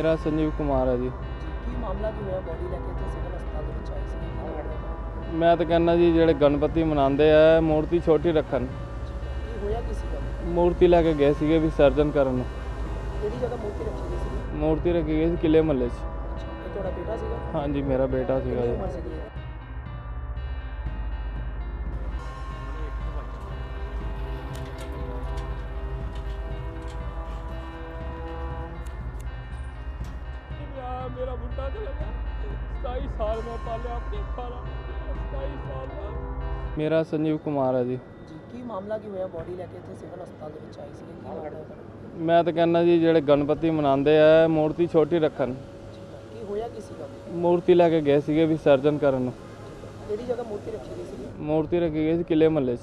ਮੇਰਾ ਸੰਜੀਵ ਕੁਮਾਰ ਹੈ ਜੀ। ਕੀ ਮਾਮਲਾ ਕੀ ਹੋਇਆ? ਬੋਡੀ ਲੈ ਕੇ ਇੱਥੇ ਸਿਵਲ ਹਸਪਤਾਲ ਦੇ ਵਿੱਚ ਆਏ ਸੀ ਮੈਂ ਤਾਂ ਕਹਿੰਦਾ ਜੀ ਜਿਹੜੇ ਗਣਪਤੀ ਮਨਾਉਂਦੇ ਆ ਮੂਰਤੀ ਛੋਟੀ ਰੱਖਣ। ਕੀ ਹੋਇਆ ਮੂਰਤੀ ਲੈ ਕੇ ਗਏ ਸੀਗੇ ਵਿਸਰਜਨ ਕਰਨ। ਕਿਹੜੀ ਜਗ੍ਹਾ ਮੂਰਤੀ ਰੱਖੀ ਗਈ ਸੀ ਮੂਰਤੀ ਰੱਖੀ ਗਈ ਸੀ ਕਿਲੇ ਮਹੱਲੇ 'ਚ। ਤੁਹਾਡਾ ਬੇਟਾ ਸੀਗਾ? ਹਾਂਜੀ ਮੇਰਾ ਬੇਟਾ ਸੀਗਾ ਜੀ। ਮੇਰਾ ਮੁੰਡਾ ਚਲਾ ਗਿਆ 27 ਸਾਲ ਮੈਂ ਪਾਲਿਆ ਆਪਣੇ ਖਾਣਾ 27 ਸਾਲ ਦਾ। ਮੇਰਾ ਸੰਜੀਵ ਕੁਮਾਰ ਹੈ ਜੀ। ਕੀ ਮਾਮਲਾ ਕੀ ਹੋਇਆ? ਬੋਡੀ ਲੈ ਕੇ ਇੱਥੇ ਸਿਵਲ ਹਸਪਤਾਲ ਦੇ ਵਿੱਚ ਆਏ ਸੀ ਕੀ ਮਾਮਲਾ ਹੋਇਆ? ਮੈਂ ਤਾਂ ਕਹਿੰਦਾ ਜੀ ਜਿਹੜੇ ਗਣਪਤੀ ਮਨਾਉਂਦੇ ਆ ਮੂਰਤੀ ਛੋਟੀ ਰੱਖਣ। ਕੀ ਹੋਇਆ ਕੀ ਸੀਗਾ? ਮੂਰਤੀ ਲੈ ਕੇ ਗਏ ਸੀਗੇ ਵਿਸਰਜਨ ਕਰਨ। ਕਿਹੜੀ ਜਗ੍ਹਾ ਮੂਰਤੀ ਰੱਖੀ ਗਈ ਸੀ ਮੂਰਤੀ ਰੱਖੀ ਗਈ ਸੀ ਕਿਲੇ ਮਹੱਲੇ 'ਚ।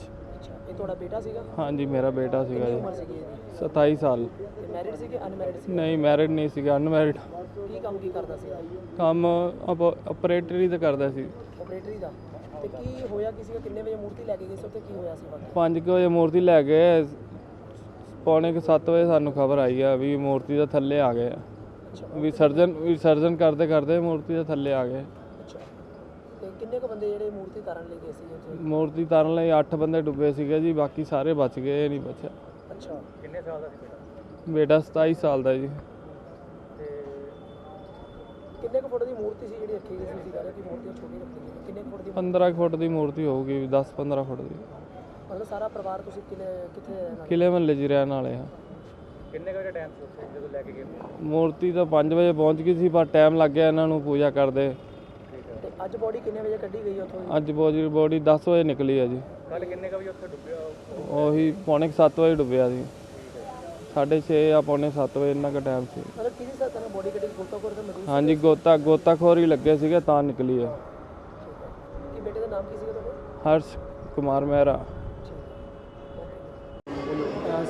ਇਹ ਤੁਹਾਡਾ ਬੇਟਾ ਸੀਗਾ? ਹਾਂਜੀ ਮੇਰਾ ਬੇਟਾ ਸੀਗਾ ਕਿੰਨੀ ਜੀ। ਉਮਰ ਸੀਗੀ ਇਹਦੀ? 27 ਸਾਲ। ਤੇ ਮੈਰਿਡ ਸੀ ਕਿ ਅਨਮੈਰਿਡ ਸੀ ਨਹੀਂ ਮੈਰਿਡ ਨਹੀਂ ਸੀਗਾ ਅਨਮੈਰਿਡ ਕੀ ਕੰਮ ਕੀ ਕਰਦਾ ਸੀ ਕੰਮ ਆਪਰੇਟਰੀ ਦਾ ਕਰਦਾ ਸੀ। ਆਪਰੇਟਰੀ ਦਾ। ਤੇ ਕੀ ਹੋਇਆ ਕੀ ਸੀਗਾ? ਕਿੰਨੇ ਵਜੇ ਮੂਰਤੀ ਲੈ ਕੇ ਗਏ ਸੀ? ਉੱਥੇ ਕੀ ਹੋਇਆ ਸੀ ਬਾਕੀ 5 ਵਜੇ ਮੂਰਤੀ ਲੈ ਗਏ। ਪੌਣੇ ਕੁ 7 ਵਜੇ ਸਾਨੂੰ ਖਬਰ ਆਈ ਆ ਵੀ ਮੂਰਤੀ ਦੇ ਥੱਲੇ ਆ ਗਏ ਆ। ਅੱਛਾ। ਵਿਸਰਜਨ ਵਿਸਰਜਨ ਕਰਦੇ ਕਰਦੇ ਮੂਰਤੀ ਦੇ ਥੱਲੇ ਆ ਗਏ। ਤੇ ਕਿੰਨੇ ਕੁ ਬੰਦੇ ਜਿਹੜੇ ਮੂਰਤੀ ਤਾਰਨ ਲਈ ਗਏ ਸੀ ਉੱਥੇ? ਮੂਰਤੀ ਤਾਰਨ ਲਈ 8 ਬੰਦੇ ਡੁੱਬੇ ਸੀਗੇ ਜੀ ਬਾਕੀ ਸਾਰੇ ਬਚ ਗਏ ਇਹ ਨਹੀਂ ਬਚਿਆ। ਅੱਛਾ। ਕਿੰਨੇ ਸਾਲ ਦਾ ਸੀ ਬੇਟਾ? ਬੇਟਾ 27 ਸਾਲ ਦਾ ਜੀ। ਤੇ ਕਿੰਨੇ ਕੁ ਫੁੱਟ ਦੀ ਮੂਰਤੀ ਸੀ ਜਿਹੜੀ ਰੱਖੀ ਗਈ ਸੀ ਤੁਸੀਂ ਕਹਿੰਦੇ ਕਿ ਮੂਰਤੀ ਛੋਟੀ ਰੱਖੀ ਗਈ ਕਿੰਨੇ ਕੁ ਫੁੱਟ ਦੀ 15 ਫੁੱਟ ਦੀ ਮੂਰਤੀ ਹੋਊਗੀ 10 15 ਫੁੱਟ ਦੀ। ਮਤਲਬ ਸਾਰਾ ਪਰਿਵਾਰ ਤੁਸੀਂ ਕਿਲੇ ਕਿੱਥੇ? ਕਿਲੇ ਮਹੱਲੇ 'ਚ ਰਹਿਣ ਵਾਲੇ ਆ ਕਿੰਨੇ ਕੁ ਵਜੇ ਟਾਈਮ ਸੀ ਉੱਥੇ ਜਦੋਂ ਲੈ ਕੇ ਗਏ? ਮੂਰਤੀ ਤਾਂ 5 ਵਜੇ ਪਹੁੰਚ ਗਈ ਸੀ ਪਰ ਟਾਈਮ ਲੱਗ ਗਿਆ ਇਹਨਾਂ ਨੂੰ ਪੂਜਾ ਕਰਦੇ। ਅੱਜ ਬੋਡੀ ਕਿੰਨੇ ਵਜੇ ਕੱਢੀ ਗਈ ਉੱਥੋਂ? ਅੱਜ ਬੋਜੀ ਬੋਡੀ 10 ਵਜੇ ਨਿਕਲੀ ਹੈ ਜੀ। ਕੱਲ ਕਿੰਨੇ ਕੁ ਵਜੇ ਉੱਥੇ ਡੁੱਬਿਆ ਉਹੀ? ਪੌਣੇ 7 ਵਜੇ ਡੁੱਬਿਆ ਸੀ ਸਾਢੇ ਛੇ ਜਾਂ ਪੌਣੇ 7 ਵਜੇ ਇੰਨਾ ਕੁ ਟਾਈਮ ਸੀ। ਮਤਲਬ ਕਿਹਦੀ ਸਾਥ ਨਾਲ ਬੋਡੀ ਕੱਢੀ? ਗੋਤਾ ਕੋਰ ਤੇ ਮੌਜੂਦ ਹਾਂਜੀ ਗੋਤਾ ਗੋਤਾਖੋਰ ਹੀ ਲੱਗੇ ਸੀਗੇ ਤਾਂ ਨਿਕਲੀ ਹੈ ਕੀ ਬੇਟੇ ਦਾ ਨਾਮ ਕੀ ਸੀਗਾ ਤੁਹਾਡਾ? ਹਰਸ਼ ਕੁਮਾਰ ਮਹਿਰਾ।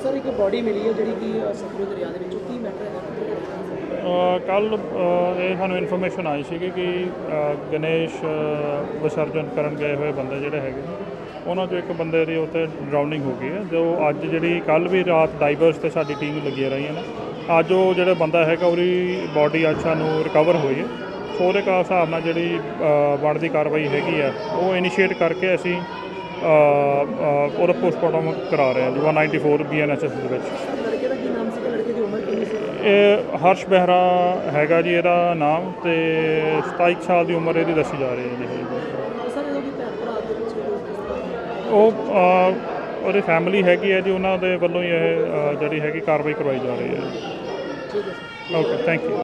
ਸਰ ਇੱਕ ਬੋਡੀ ਮਿਲੀ ਹੈ ਜਿਹੜੀ ਕਿ ਸਤਲੁਜ ਦਰਿਆ ਦੇ ਵਿੱਚੋਂ। ਕੀ ਮੈਟਰ ਹੈਗਾ ਕੱਲ ਇਹ ਸਾਨੂੰ ਇਨਫੋਰਮੇਸ਼ਨ ਆਈ ਸੀਗੀ ਕਿ ਗਣੇਸ਼ ਵਿਸਰਜਨ ਕਰਨ ਗਏ ਹੋਏ ਬੰਦੇ ਜਿਹੜੇ ਹੈਗੇ ਨੇ, ਉਹਨਾਂ 'ਚੋਂ ਇੱਕ ਬੰਦੇ ਦੀ ਉੱਥੇ ਡਰਾਉਨਿੰਗ ਹੋ ਗਈ ਹੈ। ਜੋ ਅੱਜ ਜਿਹੜੀ ਕੱਲ ਵੀ ਰਾਤ ਡਾਈਵਰਸ ਤੇ ਸਾਡੀ ਟੀਮ ਲੱਗੀਆਂ ਰਹੀਆਂ ਨੇ ਅੱਜ ਉਹ ਜਿਹੜਾ ਬੰਦਾ ਹੈਗਾ ਉਹਦੀ ਬਾਡੀ ਅੱਜ ਸਾਨੂੰ ਰਿਕਵਰ ਹੋਈ ਹੈ। ਸੋ ਉਹਦੇ ਹਿਸਾਬ ਨਾਲ ਜਿਹੜੀ ਬਣਦੀ ਕਾਰਵਾਈ ਹੈਗੀ ਆ ਉਹ ਇਨੀਸ਼ੀਏਟ ਕਰਕੇ ਅਸੀਂ ਉਹਦਾ ਪੋਸਟਮਾਰਟਮ ਕਰਾ ਰਹੇ ਹਾਂ ਜੀ 194 ਬੀਐਨਐਚਐਸ ਦੇ ਵਿੱਚ ਲੜਕੇ ਦਾ ਕੀ ਨਾਮ ਸੀਗਾ ਲੜਕੇ ਦੀ ਉਮਰ ਕਿੰਨੀ ਸੀ ਇਹ ਹਰਸ਼ ਬਹਿਰਾ ਹੈਗਾ ਜੀ ਇਹਦਾ ਨਾਮ ਤੇ 27 ਸਾਲ ਦੀ ਉਮਰ ਇਹਦੀ ਦੱਸੀ ਜਾ ਰਹੀ ਹੈ ਜੀ। ਉਹ ਉਹਦੀ ਫੈਮਿਲੀ ਹੈਗੀ ਹੈ ਜੀ ਉਹਨਾਂ ਦੇ ਵੱਲੋਂ ਹੀ ਇਹ ਜਿਹੜੀ ਹੈਗੀ ਕਾਰਵਾਈ ਕਰਵਾਈ ਜਾ ਰਹੀ ਹੈ। ਠੀਕ ਹੈ ਸਰ। Okay thank you